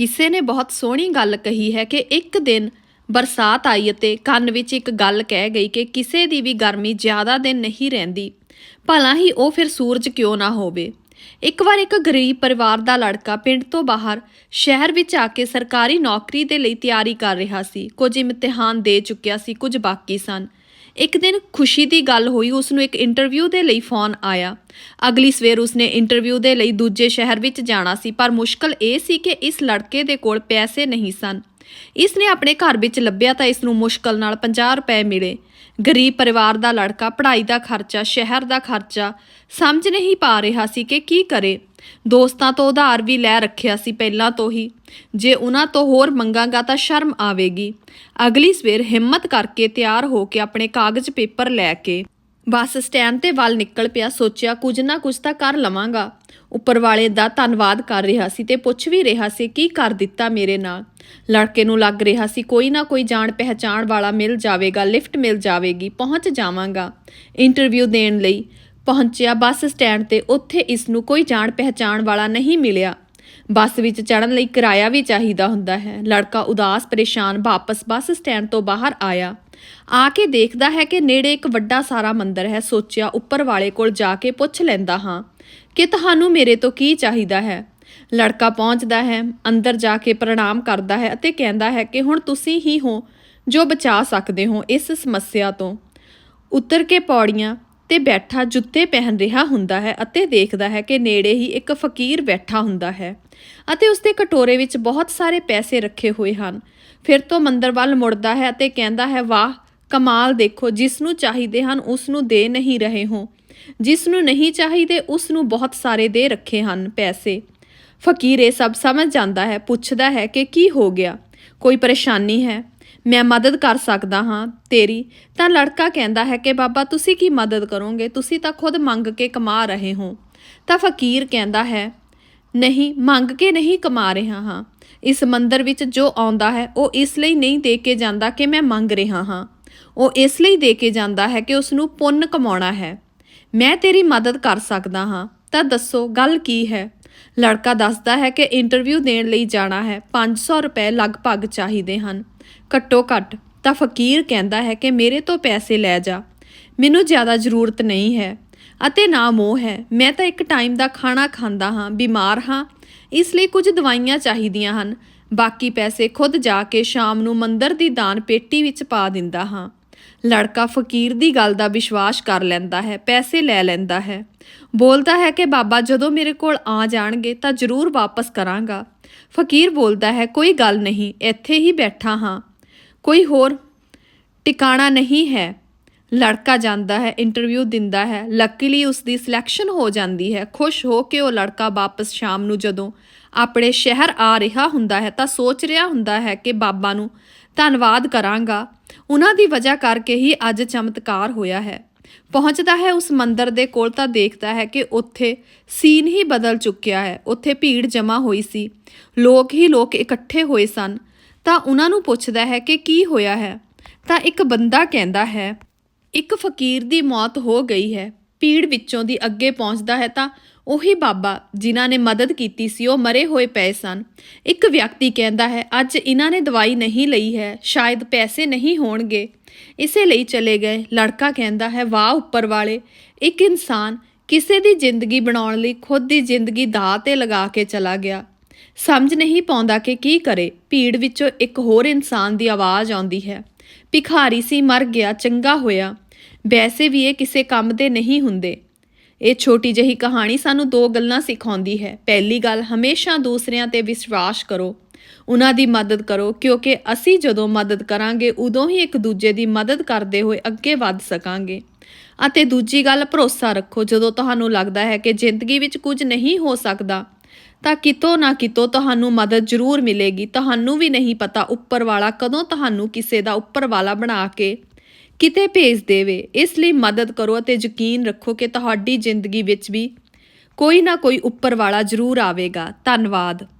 ਕਿਸੇ ਨੇ ਬਹੁਤ ਸੋਹਣੀ ਗੱਲ ਕਹੀ ਹੈ ਕਿ ਇੱਕ ਦਿਨ ਬਰਸਾਤ ਆਈ ਅਤੇ ਕੰਨ ਵਿੱਚ ਇੱਕ ਗੱਲ ਕਹਿ ਗਈ ਕਿ ਕਿਸੇ ਦੀ ਵੀ ਗਰਮੀ ਜ਼ਿਆਦਾ ਦਿਨ ਨਹੀਂ ਰਹਿੰਦੀ। ਭਲਾ ਹੀ ਉਹ ਫਿਰ ਸੂਰਜ ਕਿਉਂ ਨਾ ਹੋਵੇ? ਇੱਕ ਵਾਰ ਇੱਕ ਗਰੀਬ ਪਰਿਵਾਰ ਦਾ ਲੜਕਾ ਪਿੰਡ ਤੋਂ ਬਾਹਰ ਸ਼ਹਿਰ ਵਿੱਚ ਆ ਕੇ ਸਰਕਾਰੀ ਨੌਕਰੀ ਦੇ ਲਈ ਤਿਆਰੀ ਕਰ ਰਿਹਾ ਸੀ। ਕੁਝ ਇਮਤਿਹਾਨ ਦੇ ਚੁੱਕਿਆ ਸੀ, ਕੁਝ ਬਾਕੀ ਸਨ। ਇੱਕ ਦਿਨ ਖੁਸ਼ੀ ਦੀ ਗੱਲ ਹੋਈ, ਉਸ ਨੂੰ ਇੱਕ ਇੰਟਰਵਿਊ ਦੇ ਲਈ ਫੋਨ ਆਇਆ। ਅਗਲੀ ਸਵੇਰ ਉਸਨੇ ਇੰਟਰਵਿਊ ਦੇ ਲਈ ਦੂਜੇ ਸ਼ਹਿਰ ਵਿੱਚ ਜਾਣਾ ਸੀ, ਪਰ ਮੁਸ਼ਕਲ ਇਹ ਸੀ ਕਿ ਇਸ ਲੜਕੇ ਦੇ ਕੋਲ ਪੈਸੇ ਨਹੀਂ ਸਨ। ਇਸ ਨੇ ਆਪਣੇ ਘਰ ਵਿੱਚ ਲੱਭਿਆ ਤਾਂ ਇਸ ਨੂੰ ਮੁਸ਼ਕਲ ਨਾਲ 50 ਰੁਪਏ ਮਿਲੇ। ਗਰੀਬ ਪਰਿਵਾਰ ਦਾ ਲੜਕਾ ਪੜ੍ਹਾਈ ਦਾ ਖਰਚਾ, ਸ਼ਹਿਰ ਦਾ ਖਰਚਾ ਸਮਝ ਨਹੀਂ ਪਾ ਰਿਹਾ ਸੀ ਕਿ ਕੀ ਕਰੇ। ਦੋਸਤਾਂ ਤੋਂ ਉਧਾਰ ਵੀ ਲੈ ਰੱਖਿਆ ਸੀ ਪਹਿਲਾਂ ਤੋਂ ਹੀ। ਜੇ ਉਹਨਾਂ ਤੋਂ ਹੋਰ ਮੰਗਾਂਗਾ ਤਾਂ ਸ਼ਰਮ ਆਵੇਗੀ। ਅਗਲੀ ਸਵੇਰ ਹਿੰਮਤ ਕਰਕੇ ਤਿਆਰ ਹੋ ਕੇ ਆਪਣੇ ਕਾਗਜ਼ ਪੇਪਰ ਲੈ ਕੇ ਬੱਸ ਸਟੈਂਡ ਤੇ ਵੱਲ ਨਿਕਲ ਪਿਆ, ਸੋਚਿਆ ਕੁਝ ਨਾ ਕੁਝ ਤਾਂ ਕਰ ਲਵਾਂਗਾ। ਉੱਪਰ ਵਾਲੇ ਦਾ ਧੰਨਵਾਦ ਕਰ ਰਿਹਾ ਸੀ ਤੇ ਪੁੱਛ ਵੀ ਰਿਹਾ ਸੀ, ਕੀ ਕਰ ਦਿੱਤਾ ਮੇਰੇ ਨਾਲ? ਲੜਕੇ ਨੂੰ ਲੱਗ ਰਿਹਾ ਸੀ, ਕੋਈ ਨਾ ਕੋਈ ਜਾਣ ਪਹਿਚਾਣ ਵਾਲਾ ਮਿਲ ਜਾਵੇਗਾ, ਲਿਫਟ ਮਿਲ ਜਾਵੇਗੀ, ਪਹੁੰਚ ਜਾਵਾਂਗਾ। ਇੰਟਰਵਿਊ ਦੇਣ ਲਈ ਪਹੁੰਚਿਆ ਬੱਸ ਸਟੈਂਡ ਤੇ, ਉੱਥੇ ਇਸ ਨੂੰ ਕੋਈ ਜਾਣ ਪਹਿਚਾਣ ਵਾਲਾ ਨਹੀਂ ਮਿਲਿਆ। ਬੱਸ ਵਿੱਚ ਚੜਨ ਲਈ ਕਿਰਾਇਆ ਵੀ ਚਾਹੀਦਾ ਹੁੰਦਾ ਹੈ। ਲੜਕਾ ਉਦਾਸ, ਪਰੇਸ਼ਾਨ ਵਾਪਸ ਬੱਸ ਸਟੈਂਡ ਤੋਂ ਬਾਹਰ ਆਇਆ। ਆ ਕੇ ਦੇਖਦਾ ਹੈ ਕਿ ਨੇੜੇ ਇੱਕ ਵੱਡਾ ਸਾਰਾ ਮੰਦਰ ਹੈ। ਸੋਚਿਆ ਉੱਪਰ ਵਾਲੇ ਕੋਲ ਜਾ ਕੇ ਪੁੱਛ ਲੈਂਦਾ ਹਾਂ, ਕਿ ਤੁਹਾਨੂੰ ਮੇਰੇ ਤੋਂ ਕੀ ਚਾਹੀਦਾ ਹੈ? ਲੜਕਾ ਪਹੁੰਚਦਾ ਹੈ, ਅੰਦਰ ਜਾ ਕੇ ਪ੍ਰਣਾਮ ਕਰਦਾ ਹੈ ਅਤੇ ਕਹਿੰਦਾ ਹੈ ਕਿ ਹੁਣ ਤੁਸੀਂ ਹੀ ਹੋ ਜੋ ਬਚਾ ਸਕਦੇ ਹੋ ਇਸ ਸਮੱਸਿਆ ਤੋਂ। ਉਤਰ ਕੇ ਪੌੜੀਆਂ ਤੇ ਬੈਠਾ ਜੁੱਤੇ ਪਹਿਨ ਰਿਹਾ ਹੁੰਦਾ ਹੈ ਅਤੇ ਦੇਖਦਾ ਹੈ ਕਿ ਨੇੜੇ ਹੀ ਇੱਕ ਫਕੀਰ ਬੈਠਾ ਹੁੰਦਾ ਹੈ ਅਤੇ ਉਸਦੇ ਕਟੋਰੇ ਵਿੱਚ ਬਹੁਤ ਸਾਰੇ ਪੈਸੇ ਰੱਖੇ ਹੋਏ ਹਨ। ਫਿਰ ਤੋਂ ਮੰਦਰ ਵੱਲ ਮੁੜਦਾ ਹੈ ਅਤੇ ਕਹਿੰਦਾ ਹੈ, ਵਾਹ, ਕਮਾਲ ਦੇਖੋ, ਜਿਸ ਨੂੰ ਚਾਹੀਦੇ ਹਨ ਉਸ ਨੂੰ ਦੇ ਨਹੀਂ ਰਹੇ ਹੋ। ਜਿਸ ਨੂੰ ਨਹੀਂ ਚਾਹੀਦੇ ਉਸ ਨੂੰ ਬਹੁਤ ਸਾਰੇ ਦੇ ਰੱਖੇ ਹਨ ਪੈਸੇ। ਫਕੀਰ ਇਹ ਸਭ ਸਮਝ ਜਾਂਦਾ ਹੈ, ਪੁੱਛਦਾ ਹੈ ਕਿ ਕੀ ਹੋ ਗਿਆ? ਕੋਈ ਪਰੇਸ਼ਾਨੀ ਹੈ? ਮੈਂ ਮਦਦ ਕਰ ਸਕਦਾ ਹਾਂ ਤੇਰੀ। ਤਾਂ ਲੜਕਾ ਕਹਿੰਦਾ ਹੈ ਕਿ ਬਾਬਾ, ਤੁਸੀਂ ਕੀ ਮਦਦ ਕਰੋਗੇ? ਤੁਸੀਂ ਤਾਂ ਖੁਦ ਮੰਗ ਕੇ ਕਮਾ ਰਹੇ ਹੋ। ਤਾਂ ਫਕੀਰ ਕਹਿੰਦਾ ਹੈ, ਨਹੀਂ, ਮੰਗ ਕੇ ਨਹੀਂ ਕਮਾ ਰਿਹਾ ਹਾਂ। ਇਸ ਮੰਦਰ ਵਿੱਚ ਜੋ ਆਉਂਦਾ ਹੈ, ਉਹ ਇਸ ਲਈ ਨਹੀਂ ਦੇ ਕੇ ਜਾਂਦਾ ਕਿ ਮੈਂ ਮੰਗ ਰਿਹਾ ਹਾਂ। ਉਹ ਇਸ ਲਈ ਦੇ ਕੇ ਜਾਂਦਾ ਹੈ ਕਿ ਉਸ ਨੂੰ ਪੁੰਨ ਕਮਾਉਣਾ ਹੈ। ਮੈਂ ਤੇਰੀ ਮਦਦ ਕਰ ਸਕਦਾ ਹਾਂ। ਤਾਂ ਦੱਸੋ, ਗੱਲ ਕੀ ਹੈ? ਲੜਕਾ ਦੱਸਦਾ ਹੈ ਕਿ ਇੰਟਰਵਿਊ ਦੇਣ ਲਈ ਜਾਣਾ ਹੈ। 500 ਰੁਪਏ ਲਗਭਗ ਚਾਹੀਦੇ ਹਨ। ਘੱਟੋ ਘੱਟ ਤਾਂ ਫਕੀਰ ਕਹਿੰਦਾ ਹੈ ਕਿ ਮੇਰੇ ਤੋਂ ਪੈਸੇ ਲੈ ਜਾ। ਮੈਨੂੰ ਜ਼ਿਆਦਾ ਜ਼ਰੂਰਤ ਨਹੀਂ ਹੈ ਅਤੇ ਨਾ ਮੋਹ ਹੈ। ਮੈਂ ਤਾਂ ਇੱਕ ਟਾਈਮ ਦਾ ਖਾਣਾ ਖਾਂਦਾ ਹਾਂ, ਬਿਮਾਰ ਹਾਂ। ਇਸ ਲਈ ਕੁਝ ਦਵਾਈਆਂ ਚਾਹੀਦੀਆਂ ਹਨ। ਬਾਕੀ ਪੈਸੇ ਖੁਦ ਜਾ ਕੇ ਸ਼ਾਮ ਨੂੰ ਮੰਦਰ ਦੀ ਦਾਨ ਪੇਟੀ ਵਿੱਚ ਪਾ ਦਿੰਦਾ ਹਾਂ। ਲੜਕਾ ਫਕੀਰ ਦੀ ਗੱਲ ਦਾ ਵਿਸ਼ਵਾਸ ਕਰ ਲੈਂਦਾ ਹੈ, ਪੈਸੇ ਲੈ ਲੈਂਦਾ ਹੈ। ਬੋਲਦਾ ਹੈ ਕਿ ਬਾਬਾ ਜਦੋਂ ਮੇਰੇ ਕੋਲ ਆ ਜਾਣਗੇ ਤਾਂ ਜ਼ਰੂਰ ਵਾਪਸ ਕਰਾਂਗਾ। ਫਕੀਰ ਬੋਲਦਾ ਹੈ, ਕੋਈ ਗੱਲ ਨਹੀਂ, ਇੱਥੇ ਹੀ ਬੈਠਾ ਹਾਂ। ਕੋਈ ਹੋਰ ਟਿਕਾਣਾ ਨਹੀਂ ਹੈ। ਲੜਕਾ ਜਾਂਦਾ ਹੈ, ਇੰਟਰਵਿਊ ਦਿੰਦਾ ਹੈ। ਲੱਕੀਲੀ ਉਸ ਦੀ ਸਿਲੈਕਸ਼ਨ ਹੋ ਜਾਂਦੀ ਹੈ। ਖੁਸ਼ ਹੋ ਕੇ ਉਹ ਲੜਕਾ ਵਾਪਸ ਸ਼ਾਮ ਨੂੰ ਜਦੋਂ ਆਪਣੇ ਸ਼ਹਿਰ ਆ ਰਿਹਾ ਹੁੰਦਾ ਹੈ ਤਾਂ ਸੋਚ ਰਿਹਾ ਹੁੰਦਾ ਹੈ ਕਿ ਬਾਬਾ ਨੂੰ ਧੰਨਵਾਦ ਕਰਾਂਗਾ। ਉਹਨਾਂ ਦੀ ਵਜ੍ਹਾ ਕਰਕੇ ਹੀ ਅੱਜ ਚਮਤਕਾਰ ਹੋਇਆ ਹੈ। ਪਹੁੰਚਦਾ ਹੈ ਉਸ ਮੰਦਰ ਦੇ ਕੋਲ ਤਾਂ ਦੇਖਦਾ ਹੈ ਕਿ ਉੱਥੇ ਸੀਨ ਹੀ ਬਦਲ ਚੁੱਕਿਆ ਹੈ। ਉੱਥੇ ਭੀੜ ਜਮ੍ਹਾਂ ਹੋਈ ਸੀ। ਲੋਕ ਹੀ ਲੋਕ ਇਕੱਠੇ ਹੋਏ ਸਨ। ਤਾਂ ਉਹਨਾਂ ਨੂੰ ਪੁੱਛਦਾ ਹੈ ਕਿ ਕੀ ਹੋਇਆ ਹੈ? ਤਾਂ ਇੱਕ ਬੰਦਾ ਕਹਿੰਦਾ ਹੈ, ਇੱਕ ਫਕੀਰ ਦੀ ਮੌਤ ਹੋ ਗਈ ਹੈ। ਭੀੜ ਵਿੱਚੋਂ ਦੀ ਅੱਗੇ ਪਹੁੰਚਦਾ ਹੈ ਤਾਂ ਉਹੀ ਬਾਬਾ ਜਿਨ੍ਹਾਂ ਨੇ ਮਦਦ ਕੀਤੀ ਸੀ, ਉਹ ਮਰੇ ਹੋਏ ਪਏ ਸਨ। ਇੱਕ ਵਿਅਕਤੀ ਕਹਿੰਦਾ ਹੈ, ਅੱਜ ਇਹਨਾਂ ਨੇ ਦਵਾਈ ਨਹੀਂ ਲਈ ਹੈ, ਸ਼ਾਇਦ ਪੈਸੇ ਨਹੀਂ ਹੋਣਗੇ। ਇਸੇ ਲਈ ਚਲੇ ਗਏ। ਲੜਕਾ ਕਹਿੰਦਾ ਹੈ, ਵਾਹ, ਉੱਪਰ ਵਾਲੇ। ਇੱਕ ਇਨਸਾਨ ਕਿਸੇ ਦੀ ਜ਼ਿੰਦਗੀ ਬਣਾਉਣ ਲਈ ਖੁਦ ਦੀ ਜ਼ਿੰਦਗੀ ਦਾਅ ਤੇ ਲਗਾ ਕੇ ਚਲਾ ਗਿਆ। ਸਮਝ ਨਹੀਂ ਪਾਉਂਦਾ ਕਿ ਕੀ ਕਰੇ। ਭੀੜ ਵਿੱਚੋਂ ਇੱਕ ਹੋਰ ਇਨਸਾਨ ਦੀ ਆਵਾਜ਼ ਆਉਂਦੀ ਹੈ। ਭਿਖਾਰੀ ਸੀ, ਮਰ ਗਿਆ, ਚੰਗਾ ਹੋਇਆ। ਵੈਸੇ ਵੀ ਇਹ ਕਿਸੇ ਕੰਮ ਦੇ ਨਹੀਂ ਹੁੰਦੇ। ਇਹ ਛੋਟੀ ਜਿਹੀ ਕਹਾਣੀ ਸਾਨੂੰ ਦੋ ਗੱਲਾਂ ਸਿਖਾਉਂਦੀ ਹੈ। ਪਹਿਲੀ ਗੱਲ, ਹਮੇਸ਼ਾ ਦੂਸਰਿਆਂ ਤੇ ਵਿਸ਼ਵਾਸ ਕਰੋ। ਉਹਨਾਂ ਦੀ ਮਦਦ ਕਰੋ, ਕਿਉਂਕਿ ਅਸੀਂ ਜਦੋਂ ਮਦਦ ਕਰਾਂਗੇ, ਉਦੋਂ ਹੀ ਇੱਕ ਦੂਜੇ ਦੀ ਮਦਦ ਕਰਦੇ ਹੋਏ ਅੱਗੇ ਵੱਧ ਸਕਾਂਗੇ। ਅਤੇ ਦੂਜੀ ਗੱਲ, ਭਰੋਸਾ ਰੱਖੋ, ਜਦੋਂ ਤੁਹਾਨੂੰ ਲੱਗਦਾ ਹੈ ਕਿ ਜ਼ਿੰਦਗੀ ਵਿੱਚ ਕੁਝ ਨਹੀਂ ਹੋ ਸਕਦਾ, ਤਾਂ ਕਿਤੋਂ ਨਾ ਕਿਤੋਂ ਤੁਹਾਨੂੰ ਮਦਦ ਜ਼ਰੂਰ ਮਿਲੇਗੀ। ਤੁਹਾਨੂੰ ਵੀ ਨਹੀਂ ਪਤਾ ਉੱਪਰ ਵਾਲਾ ਕਦੋਂ ਤੁਹਾਨੂੰ ਕਿਸੇ ਦਾ ਉੱਪਰ ਵਾਲਾ ਬਣਾ ਕੇ ਕਿਤੇ ਭੇਜ ਦੇਵੇ, ਇਸ ਲਈ ਮਦਦ ਕਰੋ ਅਤੇ ਯਕੀਨ ਰੱਖੋ ਕਿ ਤੁਹਾਡੀ ਜ਼ਿੰਦਗੀ ਵਿੱਚ ਵੀ ਕੋਈ ਨਾ ਕੋਈ ਉੱਪਰ ਵਾਲਾ ਜ਼ਰੂਰ ਆਵੇਗਾ। ਧੰਨਵਾਦ।